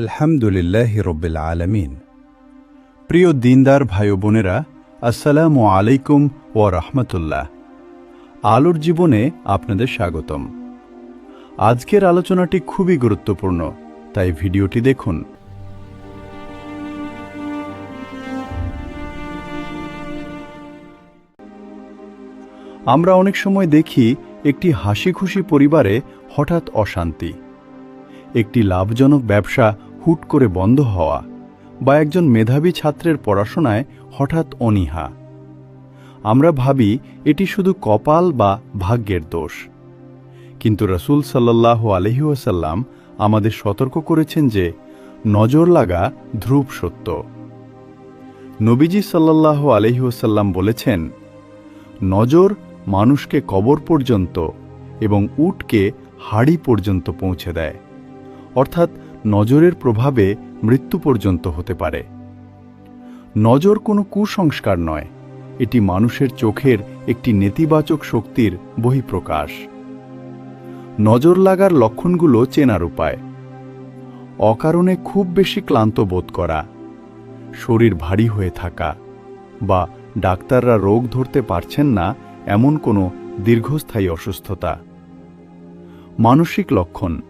আলহামদুলিল্লাহ রব্বিল আলমিন। প্রিয় দিনদার ভাই বোনেরা আসসালামু আলাইকুম ও রহমতুল্লাহ। আলোর জীবনে আপনাদের স্বাগতম। আজকের আলোচনাটি খুবই গুরুত্বপূর্ণ, তাই ভিডিওটি দেখুন। আমরা অনেক সময় দেখি একটি হাসি খুশি পরিবারে হঠাৎ অশান্তি। একটি লাভজনক ব্যবসা হুট করে বন্ধ হওয়া বা একজন মেধাবী ছাত্রের পড়াশোনায় হঠাৎ অনীহা। আমরা ভাবি এটি শুধু কপাল বা ভাগ্যের দোষ। কিন্তু রসুল সাল্লাহ আলহিউসাল্লাম আমাদের সতর্ক করেছেন যে নজর লাগা ধ্রুব সত্য। নবীজি সাল্লাহ আলহিউসাল্লাম বলেছেন, নজর মানুষকে কবর পর্যন্ত এবং উটকে হাড়ি পর্যন্ত পৌঁছে দেয়। অর্থাৎ নজরের প্রভাবে মৃত্যু পর্যন্ত হতে পারে। নজর কোনো কুসংস্কার নয়, এটি মানুষের চোখের একটি নেতিবাচক শক্তির বহিঃপ্রকাশ। নজর লাগার লক্ষণগুলো চেনার উপায়। অকারণে খুব বেশি ক্লান্ত বোধ করা, শরীর ভারী হয়ে থাকা বা ডাক্তাররা রোগ ধরতে পারছেন না এমন কোনো দীর্ঘস্থায়ী অসুস্থতা। মানসিক লক্ষণ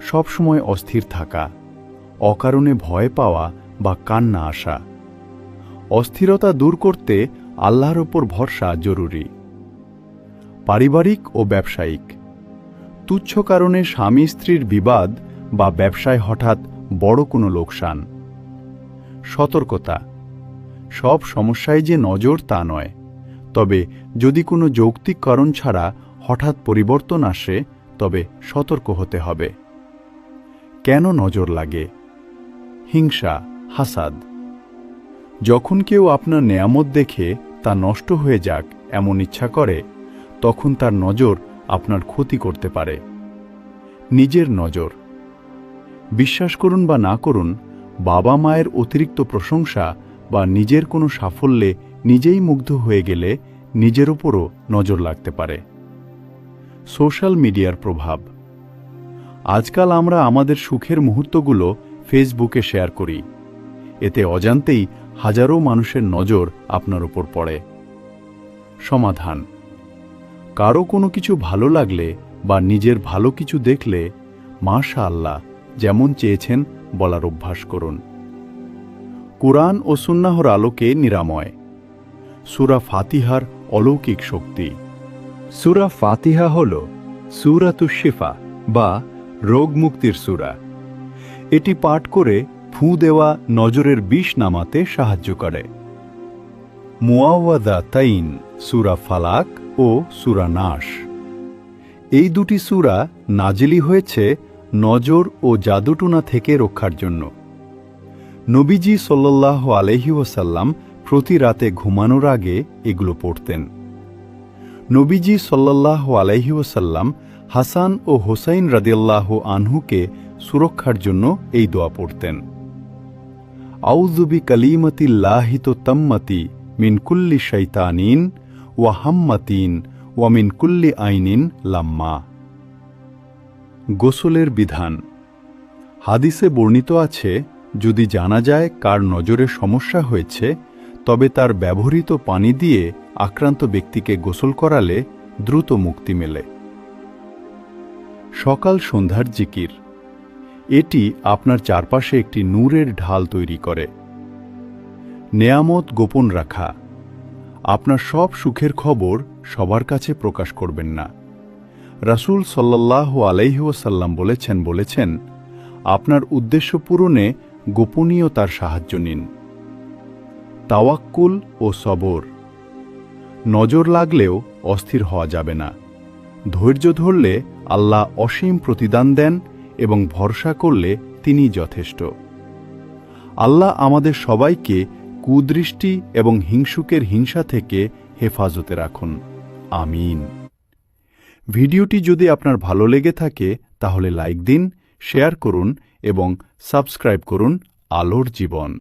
সবসময় অস্থির থাকা, অকারণে ভয় পাওয়া বা কান্না আসা। অস্থিরতা দূর করতে আল্লাহর ওপর ভরসা জরুরি। পারিবারিক ও ব্যবসায়িক। তুচ্ছ কারণে স্বামী স্ত্রীর বিবাদ বা ব্যবসায় হঠাৎ বড় কোনো লোকসান। সতর্কতা। সব সমস্যায় যে নজর তা নয়। তবে যদি কোনো যৌক্তিক কারণ ছাড়া হঠাৎ পরিবর্তন আসে, তবে সতর্ক হতে হবে। কেন নজর লাগে? হিংসা, হাসাদ। যখন কেউ আপনার নেয়ামত দেখে তা নষ্ট হয়ে যাক এমন ইচ্ছা করে, তখন তার নজর আপনার ক্ষতি করতে পারে। নিজের নজর। বিশ্বাস করুন বা না করুন, বাবা মায়ের অতিরিক্ত প্রশংসা বা নিজের কোনো সাফল্যে নিজেই মুগ্ধ হয়ে গেলে নিজের ওপরও নজর লাগতে পারে। সোশ্যাল মিডিয়ার প্রভাব। আজকাল আমরা আমাদের সুখের মুহূর্তগুলো ফেসবুকে শেয়ার করি। এতে অজান্তেই হাজারো মানুষের নজর আপনার উপর পড়ে। সমাধান। কারও কোনো কিছু ভালো লাগলে বা নিজের ভালো কিছু দেখলে মাশা আল্লাহ যেমন চেয়েছেন বলার অভ্যাস করুন। কুরআন ও সুন্নাহর আলোকে নিরাময়। সুরা ফাতিহার অলৌকিক শক্তি। সুরা ফাতিহা হল সুরাতুশিফা বা রোগ মুক্তির সুরা। এটি পাঠ করে ফুঁ দেওয়া নজরের বিষ নামাতে সাহায্য করে। মুয়াওয়াদা তাইন সুরা ফালাক ও সুরা নাশ। এই দুটি সুরা নাজেলি হয়েছে নজর ও জাদুটুনা থেকে রক্ষার জন্য। নবীজি সাল্লাহ আলহি ওসাল্লাম প্রতি রাতে ঘুমানোর আগে এগুলো পড়তেন। নবীজি সাল্লাহ আলহি ওসাল্লাম হাসান ও হোসাইন রাদিয়াল্লাহ আনহুকে সুরক্ষার জন্য এই দোয়া পড়তেন। আউজুবি কালিমতিল্লাহিত তম্মতি মিন কুল্লি শৈতানিন ওয়া হাম্মাতিন ওয়া মিন কুল্লি আইনিন লাম্মা। গোসলের বিধান। হাদিসে বর্ণিত আছে, যদি জানা যায় কার নজরে সমস্যা হয়েছে, তবে তার ব্যবহৃত পানি দিয়ে আক্রান্ত ব্যক্তিকে গোসল করালে দ্রুত মুক্তি মেলে। সকাল সন্ধ্যার জিকির। এটি আপনার চারপাশে একটি নূরের ঢাল তৈরি করে। নেয়ামত গোপন রাখা। আপনার সব সুখের খবর সবার কাছে প্রকাশ করবেন না। রাসুল সাল্লাহ আলাইহুয়াসাল্লাম বলেছেন বলেছেন, আপনার উদ্দেশ্য পূরণে গোপনীয়তার সাহায্য নিন। তাওয়াক্কুল ও সবর। নজর লাগলেও অস্থির হওয়া যাবে না। ধৈর্য ধরলে আল্লাহ অসীম প্রতিদান দেন এবং ভরসা করলে তিনি যথেষ্ট। আল্লাহ আমাদের সবাইকে কুদৃষ্টি এবং হিংসুকের হিংসা থেকে হেফাজতে রাখুন। আমিন। ভিডিওটি যদি আপনার ভালো লেগে থাকে, তাহলে লাইক দিন, শেয়ার করুন এবং সাবস্ক্রাইব করুন আলোর জীবন।